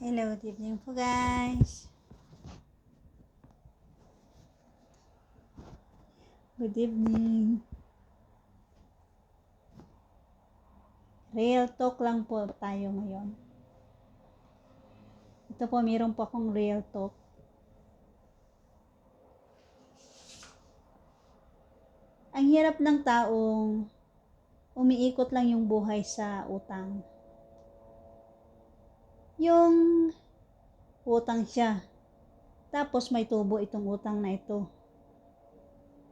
Hello, good evening po guys. Good evening. Real talk lang po tayo ngayon. Ito po, mayroon po akong real talk. Ang hirap ng taong umiikot lang yung buhay sa utang yung utang siya. Tapos may tubo itong utang na ito.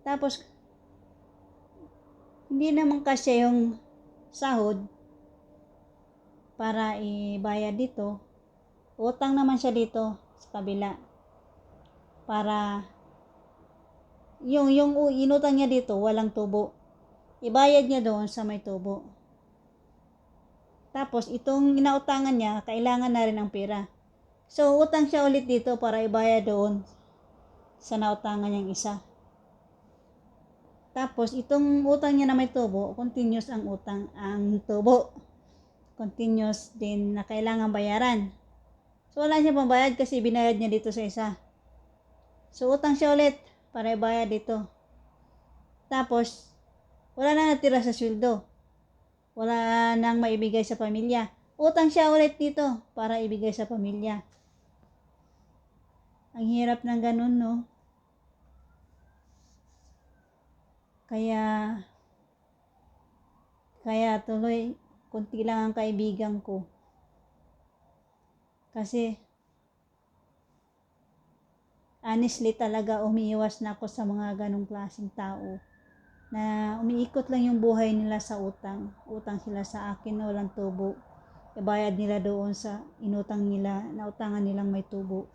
Tapos, hindi naman kasi yung sahod para ibayad dito. Utang naman siya dito sa kabila. Para yung yung inutang niya dito walang tubo. Ibayad niya doon sa may tubo. Tapos, itong inautangan niya, kailangan na rin ng pera. So, utang siya ulit dito para ibayad doon sa nautangan niyang isa. Tapos, itong utang niya na may tubo, continuous ang utang, ang tubo. Continuous din na kailangan bayaran. So, wala siya pambayad kasi binayad niya dito sa isa. So, utang siya ulit para ibayad dito. Tapos, wala na natira sa sweldo wala nang maibigay sa pamilya. Utang siya ulit dito para ibigay sa pamilya. Ang hirap ng ganun, no? Kaya, kaya tuloy, kunti lang ang kaibigan ko. Kasi, honestly talaga umiiwas na ako sa mga ganong klaseng tao na umiikot lang yung buhay nila sa utang. Utang sila sa akin na walang tubo. Ibayad nila doon sa inutang nila, na utangan nilang may tubo.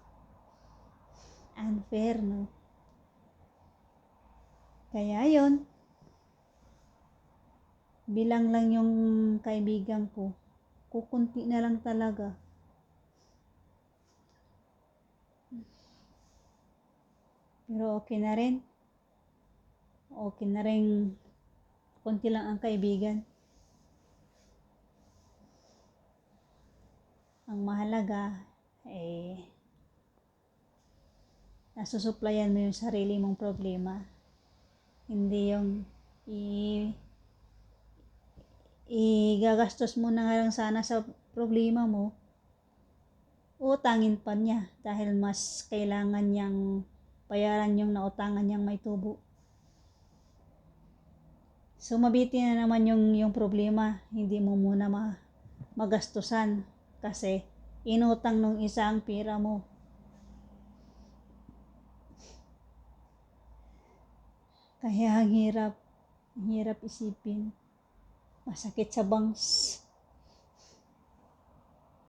Unfair, no? Kaya yon bilang lang yung kaibigan ko, kukunti na lang talaga. Pero okay na rin okay na rin konti lang ang kaibigan. Ang mahalaga eh nasusuplayan mo yung sarili mong problema. Hindi yung i igagastos mo na nga lang sana sa problema mo, utangin pa niya dahil mas kailangan niyang bayaran yung nautangan niyang may tubo. So mabiti na naman yung yung problema, hindi mo muna ma, magastusan kasi inutang nung isang pira mo. Kaya ang hirap, ang hirap isipin. Masakit sa bangs.